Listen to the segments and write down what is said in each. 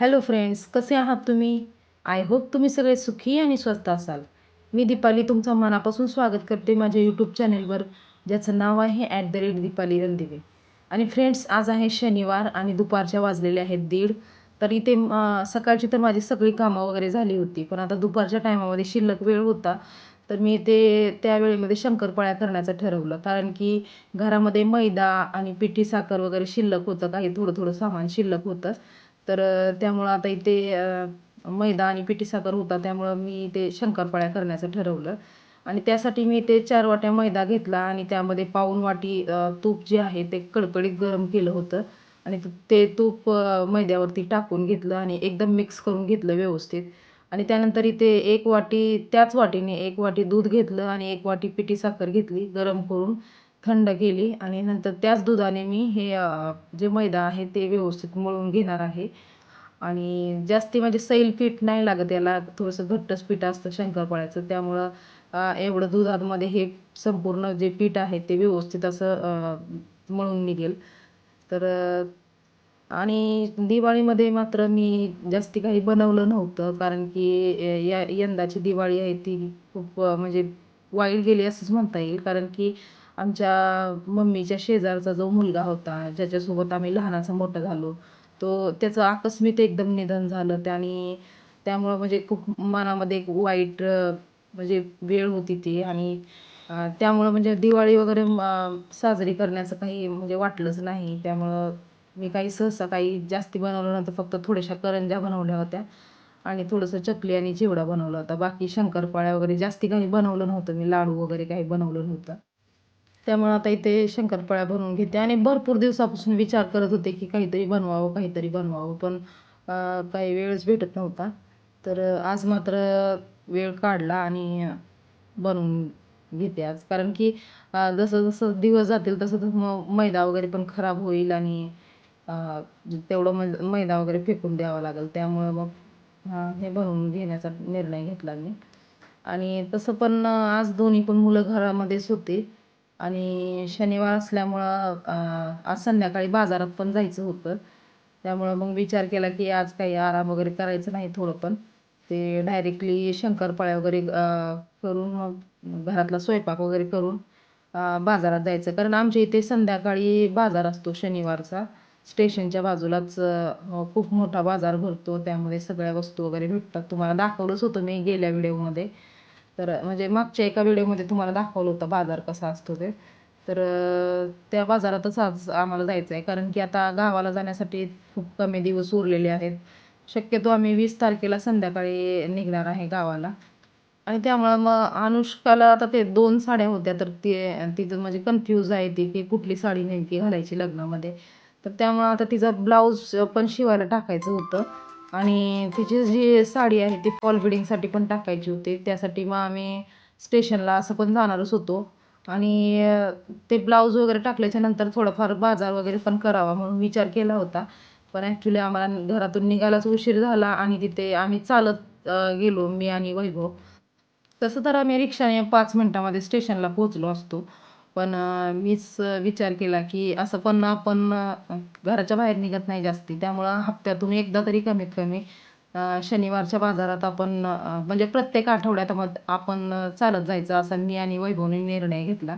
Hello friends कसे आहात तुम्ही? आय होप तुम्ही सगळे सुखी आणि स्वस्त असाल. मी दीपाली तुमचं मनापासून स्वागत करते माझ्या यूट्यूब चॅनेलवर ज्याचं नाव आहे at the rate Deepali Randive. आणि फ्रेंड्स आज आहे शनिवार आणि दुपारच्या वाजलेले आहेत दीड. तर इथे सकाळची तर माझी सगळी कामं वगैरे झाली होती पण आता दुपारच्या टायमामध्ये शिल्लक वेळ होता. तर मी ते त्या वेळेमध्ये शंकरपाळ्या करण्याचं ठरवलं. कारण की घरामध्ये मैदा आणि पिठी साखर वगैरे शिल्लक होतं काही थोडं थोडं सामान शिल्लक होतं. तर त्यामुळं आता इथे मैदा आणि पिठी साखर होता त्यामुळं मी ते शंकरपाळ्या करण्याचं ठरवलं. आणि त्यासाठी मी ते चार वाट्या मैदा घेतला आणि त्यामध्ये पाऊण वाटी तूप जे आहे ते कडकडीत गरम केलं होतं. आणि ते तूप मैद्यावरती टाकून घेतलं आणि एकदम मिक्स करून घेतलं व्यवस्थित. आणि त्यानंतर इथे एक वाटी त्याच वाटीने एक वाटी दूध घेतलं आणि एक वाटी पिठी साखर घेतली गरम करून. थंड केली आणि नंतर त्याच दुधाने मी हे जे मैदा आहे ते व्यवस्थित मळून घेणार आहे. आणि जास्ती म्हणजे सैल पीठ नाही लागत याला थोडंसं घट्टच पीठ असतं शंकरपाळ्याचं. त्यामुळं एवढं दुधामध्ये हे संपूर्ण जे पीठ आहे ते व्यवस्थित असं मळून निघेल. तर आणि दिवाळीमध्ये मात्र मी जास्ती काही बनवलं नव्हतं. कारण की या यंदाची दिवाळी आहे ती खूप म्हणजे वाईट गेली असंच म्हणता येईल. कारण की आमच्या मम्मीच्या शेजारचा जो मुलगा होता ज्याच्यासोबत आम्ही लहानाचा मोठा झालो तो त्याचं आकस्मिक एकदम निधन झालं. त्याने त्यामुळं म्हणजे खूप मनामध्ये एक वाईट म्हणजे वेळ होती ती. आणि त्यामुळं म्हणजे दिवाळी वगैरे म, साजरी करण्याचं काही म्हणजे वाटलंच नाही. त्यामुळं मी काही सहसा काही जास्ती बनवलं नव्हतं. फक्त थोड्याशा करंज्या बनवल्या होत्या. आणि थोडंसं चकली आणि चिवडा बनवला होता. बाकी शंकरपाळ्या वगैरे जास्ती काही बनवलं नव्हतं. मी लाडू वगैरे काही बनवलं नव्हतं. त्यामुळं आता इथे शंकरपाळ्या बनवून घेते आणि भरपूर दिवसापासून विचार करत होते की काहीतरी बनवावं काहीतरी बनवावं. पण काही वेळच भेटत नव्हता. तर आज मात्र वेळ काढला आणि बनवून घेते आज. कारण की जसं जसं दिवस जातील तसं तसं मग मैदा वगैरे पण खराब होईल आणि तेवढं मै मैदा वगैरे फेकून द्यावा लागेल. त्यामुळं मग हे बनवून घेण्याचा निर्णय घेतला मी. आणि तसं पण आज दोन्ही पण मुलं घरामध्येच होते. आणि शनिवार असल्यामुळं आज संध्याकाळी बाजारात पण जायचं होतं. त्यामुळं मग विचार केला की आज काही आराम वगैरे करायचं नाही थोडं पण ते डायरेक्टली शंकरपाळ्या वगैरे करून मग घरातला स्वयंपाक वगैरे करून बाजारात जायचं. कारण आमच्या इथे संध्याकाळी बाजार असतो शनिवारचा. स्टेशनच्या बाजूलाच खूप मोठा बाजार भरतो. त्यामध्ये सगळ्या वस्तू वगैरे भेटतात. तुम्हाला दाखवलंच होतं मी गेल्या व्हिडिओमध्ये. तर म्हणजे मागच्या एका व्हिडिओमध्ये तुम्हाला दाखवलं होतं बाजार कसा असतो ते. तर त्या बाजारातच आज आम्हाला जायचं आहे कारण की आता गावाला जाण्यासाठी खूप कमी दिवस उरलेले आहेत. शक्यतो आम्ही वीस तारखेला संध्याकाळी निघणार आहे गावाला. आणि त्यामुळं मग अनुष्काला आता ते दोन साड्या होत्या तर ती तिथं म्हणजे कन्फ्यूज आहे ती की कुठली साडी नेमकी घालायची लग्नामध्ये. तर त्यामुळं आता तिचा ब्लाऊज पण शिवायला टाकायचं होतं. आणि तिची जी साडी आहे ती फॉल बिडिंगसाठी पण टाकायची होती. त्यासाठी मग आम्ही स्टेशनला असं पण जाणारच होतो. आणि ते ब्लाऊज वगैरे टाकल्याच्या नंतर थोडंफार बाजार वगैरे पण करावा म्हणून विचार केला होता. पण ॲक्च्युली आम्हाला घरातून निघायलाच उशीर झाला आणि तिथे आम्ही चालत गेलो मी आणि वैभव. तसं तर आम्ही रिक्षाने पाच मिनटामध्ये स्टेशनला पोहोचलो असतो. पण मीच विचार केला की असं पण आपण घराच्या बाहेर निघत नाही जास्ती. त्यामुळं हप्त्यातून एकदा तरी कमीत कमी शनिवारच्या बाजारात आपण म्हणजे प्रत्येक आठवड्यात मग आपण चालत जायचं असा मी आणि वैभवने निर्णय घेतला.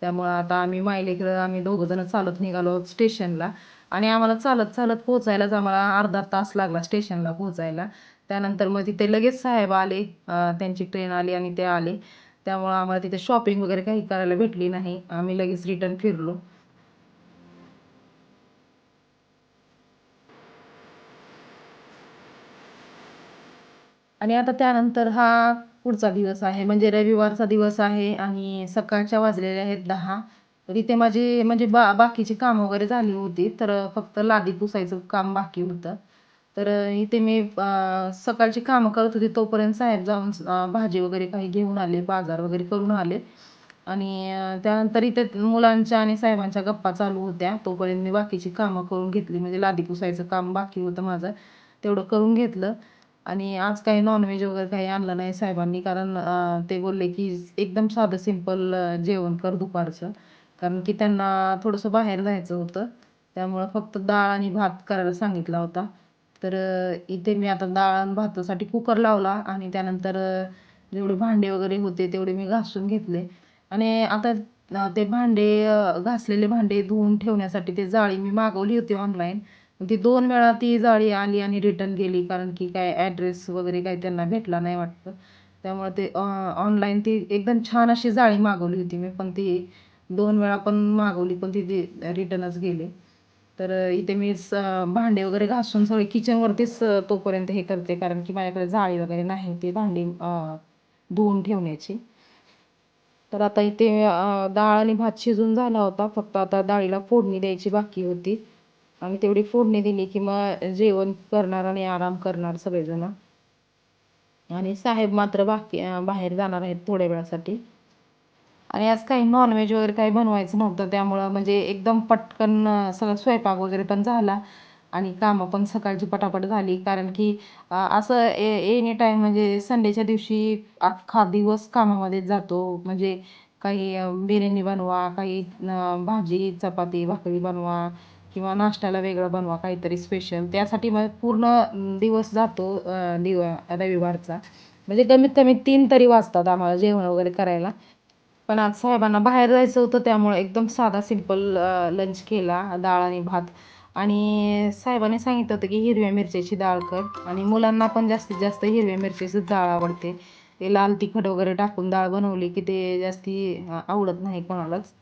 त्यामुळं आता आम्ही मायलेकडं आम्ही दोघंजणं चालत निघालो स्टेशनला. आणि आम्हाला चालत चालत पोहोचायलाच आम्हाला अर्धा तास लागला स्टेशनला पोहोचायला. त्यानंतर मग तिथे लगेच साहेब आले त्यांची ट्रेन आली आणि ते आले. त्यामुळं आम्हाला तिथे शॉपिंग वगैरे काही करायला भेटली नाही. आम्ही लगेच रिटर्न फिरलो. आणि आता त्यानंतर हा पुढचा दिवस आहे. म्हणजे रविवारचा दिवस आहे आणि सकाळच्या वाजलेल्या आहेत दहा. तर इथे माझी म्हणजे बा बाकीची कामं वगैरे झाली होती. तर फक्त लादी पुसायचं काम बाकी होतं. तर इथे मी सकाळची कामं करत होते. तोपर्यंत साहेब जाऊन भाजी वगैरे काही घेऊन आले बाजार वगैरे करून आले. आणि त्यानंतर इथे मुलांच्या आणि साहेबांच्या गप्पा चालू होत्या. तोपर्यंत मी बाकीची कामं करून घेतली. म्हणजे लादी पुसायचं काम बाकी होतं माझं. तेवढं करून घेतलं. आणि आज काही नॉनव्हेज वगैरे काही आणलं नाही साहेबांनी. कारण ते बोलले की एकदम साधं सिंपल जेवण कर दुपारचं. कारण की त्यांना थोडंसं बाहेर जायचं होतं. त्यामुळं फक्त डाळ आणि भात करायला सांगितला होता. तर इथे मी आता डाळ आणि भातासाठी कुकर लावला आणि त्यानंतर जेवढे भांडे वगैरे होते तेवढे मी घासून घेतले. आणि आता ते भांडे घासलेले भांडे धुवून ठेवण्यासाठी ते जाळी मी मागवली होती ऑनलाईन ती दोन वेळा ती जाळी आली आणि रिटर्न गेली कारण की काय ॲड्रेस वगैरे काही त्यांना भेटला नाही वाटतं. त्यामुळे ते ऑनलाईन ती एकदम छान अशी जाळी मागवली होती मी. पण ती दोन वेळा पण मागवली पण ती रिटर्नच गेली. तर इथे मी स भांडे वगैरे घासून सगळे किचनवरतीच तोपर्यंत हे करते. कारण की माझ्याकडे जाळी वगैरे नाही ती भांडी धुवून ठेवण्याची. तर आता इथे डाळ आणि भात शिजून झाला होता. फक्त आता डाळीला फोडणी द्यायची बाकी होती. आणि तेवढी फोडणी दिली की मग जेवण करणार आणि आराम करणार सगळेजण. आणि साहेब मात्र बाकी बाहेर जाणार आहेत थोड्या वेळासाठी. आणि आज काही नॉनव्हेज वगैरे काही बनवायचं नव्हतं त्यामुळं म्हणजे एकदम पटकन सगळं स्वयंपाक वगैरे पण झाला आणि कामं पण सकाळची पटापट झाली. कारण की असं ए एनी टाईम म्हणजे संडेच्या दिवशी अख्खा दिवस कामामध्येच जातो. म्हणजे काही बिर्याणी बनवा काही भाजी चपाती भाकरी बनवा किंवा नाश्त्याला वेगळं बनवा काहीतरी स्पेशल त्यासाठी मग पूर्ण दिवस जातो दिवा दिव रविवारचा. म्हणजे कमीत कमी तीन तरी वाजतात आम्हाला जेवण वगैरे करायला. पण आज साहेबांना बाहेर जायचं होतं त्यामुळे एकदम साधा सिंपल लंच केला डाळ आणि भात. आणि साहेबांनी सांगितलं होतं की हिरव्या मिरच्याची डाळ कर. आणि मुलांना पण जास्तीत जास्त हिरव्या मिरच्याचीच डाळ आवडते. ते लाल तिखट वगैरे टाकून डाळ बनवली की ते जास्ती आवडत नाही कोणालाच.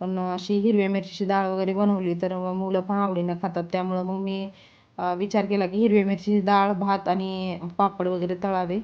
पण अशी हिरव्या मिरचीची डाळ वगैरे बनवली तर मग मुलं पण आवडीनं खातात. त्यामुळं मग मी विचार केला की हिरव्या मिरचीची डाळ भात आणि पापड वगैरे तळावे.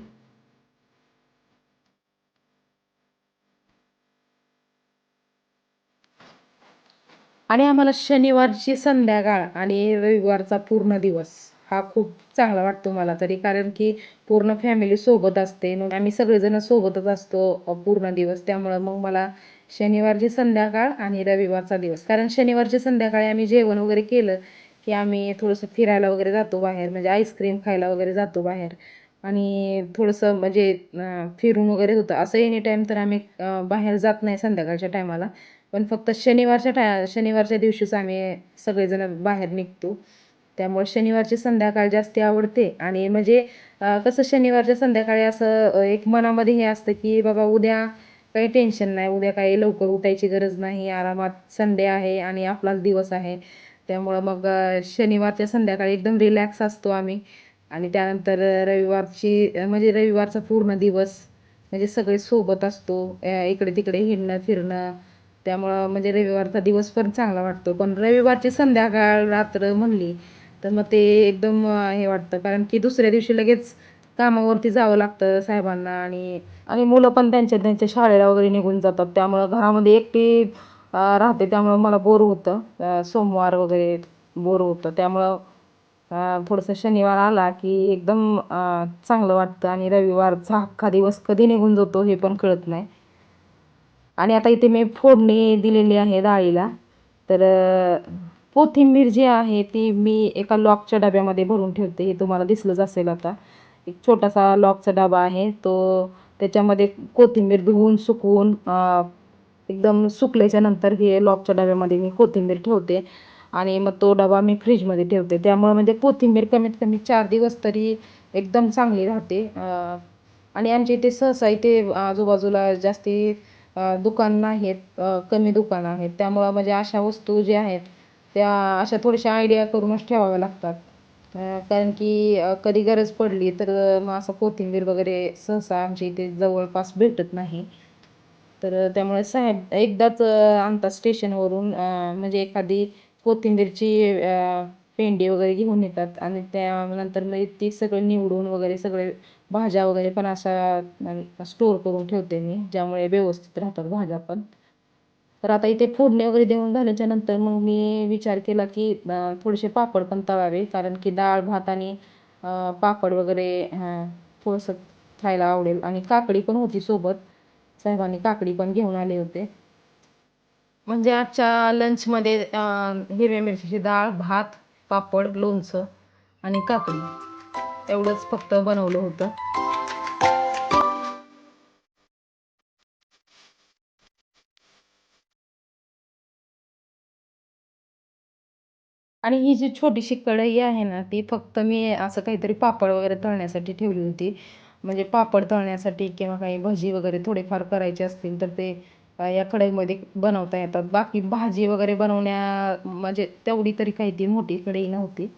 आणि आम्हाला शनिवारची संध्याकाळ आणि रविवारचा पूर्ण दिवस हा खूप चांगला वाटतो मला तरी. कारण की पूर्ण फॅमिली सोबत असते. मग आम्ही सगळेजण सोबतच असतो पूर्ण दिवस. त्यामुळं मग मला शनिवारची संध्याकाळ आणि रविवारचा दिवस. कारण शनिवारची संध्याकाळी आम्ही जेवण वगैरे केलं की आम्ही थोडंसं फिरायला वगैरे जातो बाहेर. म्हणजे आईस्क्रीम खायला वगैरे जातो बाहेर. आणि थोडंसं म्हणजे फिरून वगैरे होतं. असं एनी टाईम तर आम्ही बाहेर जात नाही संध्याकाळच्या टायमाला पण फक्त शनिवारच्या टा शनिवारच्या दिवशीच आम्ही सगळेजणं बाहेर निघतो. त्यामुळे शनिवारची संध्याकाळ जास्त आवडते. आणि म्हणजे कसं शनिवारच्या संध्याकाळी असं एक मनामध्ये हे असतं की बाबा उद्या काही टेन्शन नाही उद्या काही लवकर उठायची गरज नाही आरामात संडे आहे आणि आपलाच दिवस आहे. त्यामुळं मग शनिवारच्या संध्याकाळी एकदम रिलॅक्स असतो आम्ही. आणि त्यानंतर रविवारची म्हणजे रविवारचा पूर्ण दिवस म्हणजे सगळे सोबत असतो. इकडे तिकडे हिंडणं फिरणं त्यामुळं म्हणजे रविवारचा दिवस पण चांगला वाटतो. पण रविवारची संध्याकाळ रात्र म्हणली तर मग ते एकदम हे वाटतं. कारण की दुसऱ्या दिवशी लगेच कामावरती जावं लागतं साहेबांना आणि आणि मुलं पण त्यांच्या त्यांच्या शाळेला वगैरे निघून जातात. त्यामुळं घरामध्ये एकटी राहते. त्यामुळं मला बोर होतं. सोमवार वगैरे बोर होतं. त्यामुळं थोडंसं शनिवार आला की एकदम चांगलं वाटतं. आणि रविवारचा अख्खा दिवस कधी निघून जातो हे पण कळत नाही. आणि आता इथे मी फोडणी दिलेली आहे डाळीला. तर कोथिंबीर जी आहे ती मी एका लॉकच्या डब्यामध्ये भरून ठेवते. हे तुम्हाला दिसलंच असेल आता. एक छोटासा लॉकचा डबा आहे. तो त्याच्यामध्ये कोथिंबीर धुवून सुकवून एकदम सुकल्याच्या नंतर हे लॉकच्या डब्यामध्ये मी कोथिंबीर ठेवते. आणि मग तो डबा मी फ्रीजमध्ये ठेवते. त्यामुळे म्हणजे कोथिंबीर कमीत कमी चार दिवस तरी एकदम चांगली राहते. आणि आमच्या इथे सहसा इथे आजूबाजूला जास्ती दुकान नाहीत कमी दुकानं आहेत. त्यामुळं म्हणजे अशा वस्तू ज्या आहेत त्या अशा थोड्याशा आयडिया करूनच ठेवाव्या लागतात. कारण की कधी गरज पडली तर मग असं कोथिंबीर वगैरे सहसा आमच्या इथे जवळपास भेटत नाही. तर त्यामुळे साहेब एकदाच आणतात स्टेशनवरून म्हणजे एखादी कोथिंबीरची पेंडी वगैरे घेऊन येतात. आणि त्यानंतर मग ती सगळं निवडून वगैरे सगळे भाज्या वगैरे पण अशा स्टोअर करून ठेवते मी ज्यामुळे व्यवस्थित राहतात भाज्या पण. तर आता इथे फोडणी वगैरे देऊन झाल्याच्यानंतर मग मी विचार केला की थोडेसे पापड पण तळावे कारण की डाळ भात आणि पापड वगैरे थोडंसं खायला आवडेल. आणि काकडी पण होती सोबत. साहेबांनी काकडी पण घेऊन आले होते. म्हणजे आजच्या लंचमध्ये हिरव्या मिरचीची डाळ भात पापड लोणचं आणि काकडी. एवढंच फक्त बनवलं होतं. आणि ही जी छोटीशी कढई आहे ना ती फक्त मी असं काहीतरी पापड वगैरे तळण्यासाठी ठेवली होती. म्हणजे पापड तळण्यासाठी किंवा काही भजी वगैरे थोडेफार करायचे असतील तर ते या कढईमध्ये बनवता येतात. बाकी भाजी वगैरे बनवण्या म्हणजे तेवढी तरी काही ती मोठी कढई नव्हती.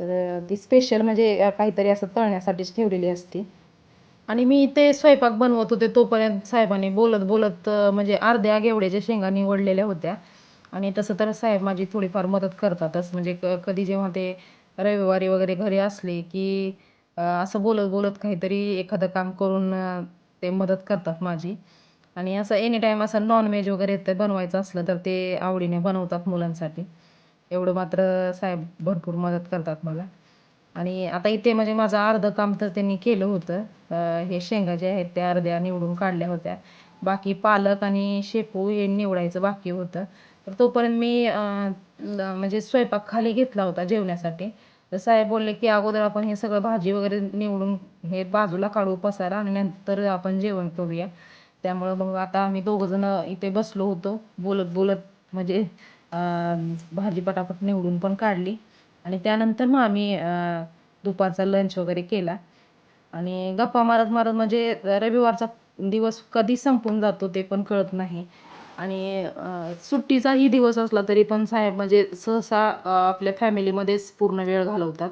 तर ती स्पेशल म्हणजे काहीतरी असं तळण्यासाठीच ठेवलेली असते. आणि मी ते स्वयंपाक बनवत होते तोपर्यंत साहेबांनी बोलत बोलत म्हणजे अर्ध्या गेवड्याच्या शेंगा निवडलेल्या होत्या. आणि तसं तर साहेब माझी थोडीफार मदत करतातच. म्हणजे क कधी जेव्हा ते रविवारी वगैरे घरी असले की असं बोलत बोलत काहीतरी एखादं काम करून ते मदत करतात माझी. आणि असं एनी टाईम असं नॉनव्हेज वगैरे ते बनवायचं असलं तर ते आवडीने बनवतात मुलांसाठी. एवढं मात्र साहेब भरपूर मदत करतात मला. आणि आता इथे म्हणजे माझं अर्धं काम तर त्यांनी केलं होतं. हे शेंगा जे आहेत त्या अर्ध्या निवडून काढल्या होत्या. बाकी पालक आणि शेपू हे निवडायचं बाकी होतं. तर तोपर्यंत मी म्हणजे स्वयंपाक खाली घेतला होता जेवण्यासाठी. तर साहेब बोलले की अगोदर आपण हे सगळं भाजी वगैरे निवडून हे बाजूला काढू पसारा आणि नंतर आपण जेवण करूया. त्यामुळं मग आता आम्ही दोघंजणं इथे बसलो होतो. बोलत बोलत म्हणजे भाजी पटापट निवडून पण काढली. आणि त्यानंतर मग आम्ही दुपारचा लंच वगैरे केला. आणि गप्पा मारत मारत म्हणजे रविवारचा दिवस कधी संपून जातो ते पण कळत नाही. आणि सुट्टीचाही दिवस असला तरी पण साहेब म्हणजे सहसा आपल्या फॅमिलीमध्येच पूर्ण वेळ घालवतात.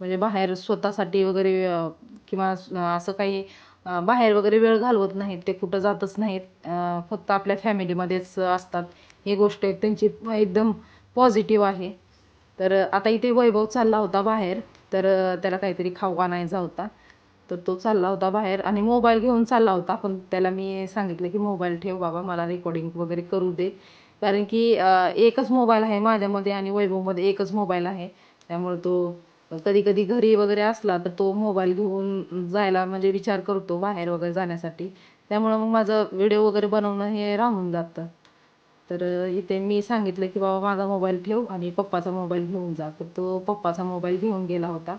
म्हणजे बाहेर स्वतःसाठी वगैरे किंवा असं काही बाहेर वगैरे वेळ घालवत नाहीत. ते कुठं जातच नाहीत. फक्त आपल्या फॅमिलीमध्येच असतात. ही गोष्ट एक त्यांची एकदम पॉझिटिव्ह आहे. तर आता इथे वैभव चालला होता बाहेर तर त्याला काहीतरी खाऊ आणायचा होता. तर तो चालला होता बाहेर आणि मोबाईल घेऊन चालला होता. पण त्याला मी सांगितलं की मोबाईल ठेव बाबा मला रेकॉर्डिंग वगैरे करू दे. कारण की एकच मोबाईल आहे माझ्यामध्ये आणि वैभवमध्ये एकच मोबाईल आहे. त्यामुळे तो कधी कधी घरी वगैरे असला तर तो मोबाईल घेऊन जायला म्हणजे विचार करतो बाहेर वगैरे जाण्यासाठी. त्यामुळं मग माझं व्हिडिओ वगैरे बनवणं हे राहून जातं. तर इथे मी सांगितलं की बाबा माझा मोबाईल ठेव आणि पप्पाचा मोबाईल घेऊन जा. तर तो पप्पाचा मोबाईल घेऊन गेला होता.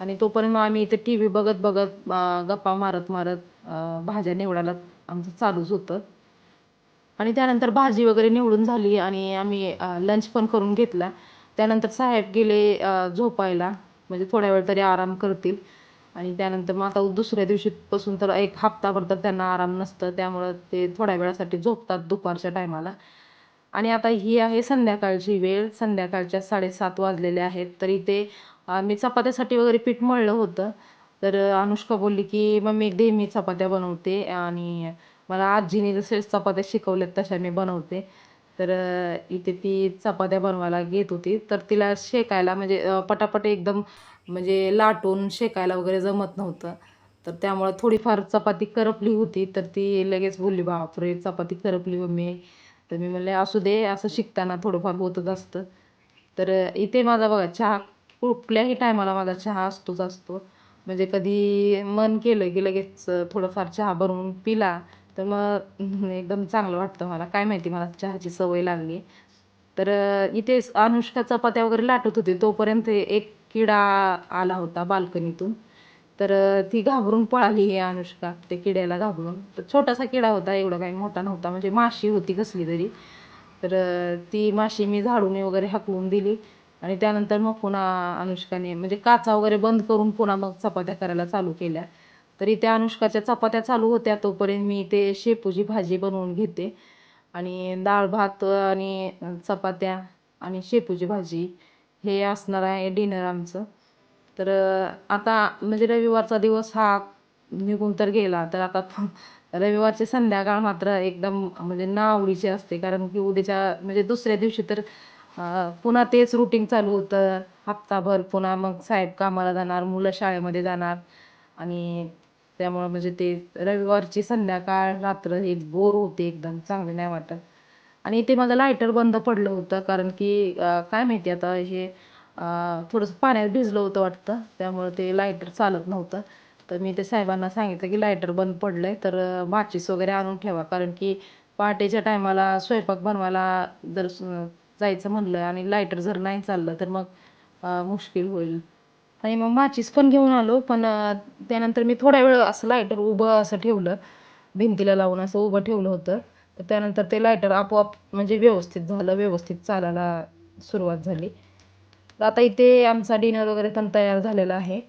आणि तोपर्यंत मग आम्ही इथे टी व्ही बघत बघत गप्पा मारत मारत भाज्या निवडायला आमचं चालूच होतं. आणि त्यानंतर भाजी वगैरे निवडून झाली आणि आम्ही लंच पण करून घेतला. त्यानंतर साहेब गेले झोपायला. म्हणजे थोड्या वेळ तरी आराम करतील. आणि त्यानंतर मग आता दुसऱ्या दिवशीपासून तर एक हप्ताभर तर त्यांना आराम नसतं. त्यामुळं ते थोड्या वेळासाठी झोपतात दुपारच्या टायमाला आणि आता ही आहे संध्याकाळची वेळ. संध्याकाळच्या साडेसात वाजलेले आहेत. तरी ते मी चपात्यासाठी वगैरे पीठ मळलं होतं. तर अनुष्का बोलली की मम्मी दे मी चपात्या बनवते आणि मला आजीने जसे चपात्या शिकवल्यात तशा मी बनवते. तर इथे ती चपात्या बनवायला घेत होती. तर तिला शेकायला म्हणजे पटापट एकदम म्हणजे लाटून शेकायला वगैरे जमत नव्हतं. तर त्यामुळं थोडीफार चपाती करपली होती. तर ती लगेच बोलली बापरे! चपाती करपली मम्मी. तर मी म्हणले असू दे असं शिकताना थोडंफार होतच असतं. तर इथे माझा बघा चहा कुठल्याही टायमाला माझा चहा असतोच असतो. म्हणजे कधी मन केलं की लगेच थोडंफार चहा बनवून पिला तर मग एकदम चांगलं वाटतं मला. काय माहिती मला चहाची सवय लागली. तर इथे अनुष्का चपात्या वगैरे लाटत होती. तोपर्यंत एक किडा आला होता बाल्कनीतून. तर ती घाबरून पळाली ही अनुष्का ते किड्याला घाबरून. तर छोटासा किडा होता एवढा काही मोठा नव्हता म्हणजे माशी होती कसली तरी. तर ती माशी मी झाडूने वगैरे हाकलून दिली आणि त्यानंतर मग पुन्हा अनुष्काने म्हणजे काचा वगैरे बंद करून पुन्हा मग चपात्या करायला चालू केल्या. तरी त्या अनुष्काच्या चपात्या चालू होत्या तोपर्यंत मी ते शेपूची भाजी बनवून घेते आणि डाळ भात आणि चपात्या आणि शेपूची भाजी हे असणार आहे डिनर आमचं. तर आता म्हणजे रविवारचा दिवस हा निघून तर गेला. तर आता रविवारची संध्याकाळ मात्र एकदम म्हणजे नावडीची असते. कारण की उद्याच्या म्हणजे दुसऱ्या दिवशी तर पुन्हा तेच रुटीन चालू होतं. हप्ताभर पुन्हा मग साहेब कामाला जाणार मुलं शाळेमध्ये जाणार. आणि त्यामुळं म्हणजे ते रविवारची संध्याकाळ रात्र हे बोर होते एकदम चांगले नाही वाटत. आणि ते माझं लायटर बंद पडलं होतं. कारण की काय माहिती आता हे थोडंसं पाण्यात भिजलं होतं वाटतं त्यामुळं ते लायटर चालत नव्हतं. तर मी ते साहेबांना सांगितलं की लायटर बंद पडलं आहे तर माचीस वगैरे आणून ठेवा. कारण की पहाटेच्या टायमाला स्वयंपाक बनवायला जर जायचं म्हणलं आणि लायटर जर नाही चाललं तर मग मुश्किल होईल. आणि मग माचीस पण घेऊन आलो पण त्यानंतर मी थोड्या वेळ असं लायटर उभं असं ठेवलं भिंतीला लावून असं उभं ठेवलं होतं. तर त्यानंतर ते लायटर आपोआप म्हणजे व्यवस्थित झालं व्यवस्थित चालायला सुरुवात झाली. तर आता इथे आमचा डिनर वगैरे पण तयार झालेला आहे.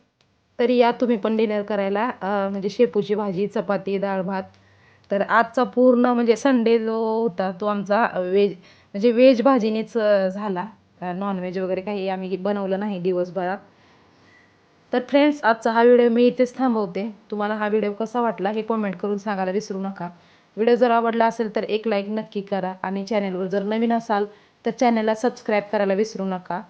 तरी या तुम्ही पण डिनर करायला म्हणजे शेपूची भाजी चपाती डाळ भात. तर आजचा पूर्ण म्हणजे संडे जो होता तो आमचा व्हेज म्हणजे व्हेज भाजीनेच झाला. नॉनव्हेज वगैरे काही आम्ही बनवलं नाही दिवसभरात. तर फ्रेंड्स आजचा हा व्हिडिओ मी इथेच थांबवते. तुम्हाला हा व्हिडिओ कसा वाटला हे कमेंट करून सांगायला विसरू नका. व्हिडिओ जर आवडला असेल तर एक लाईक नक्की करा. आणि चॅनलवर जर नवीन असाल तर चॅनलला सबस्क्राईब करायला विसरू नका.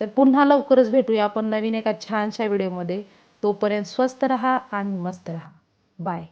तर पुन्हा लवकरच भेटूया आपण नवीन एका छानशा व्हिडिओमध्ये. तोपर्यंत स्वस्त रहा आणि मस्त रहा. बाय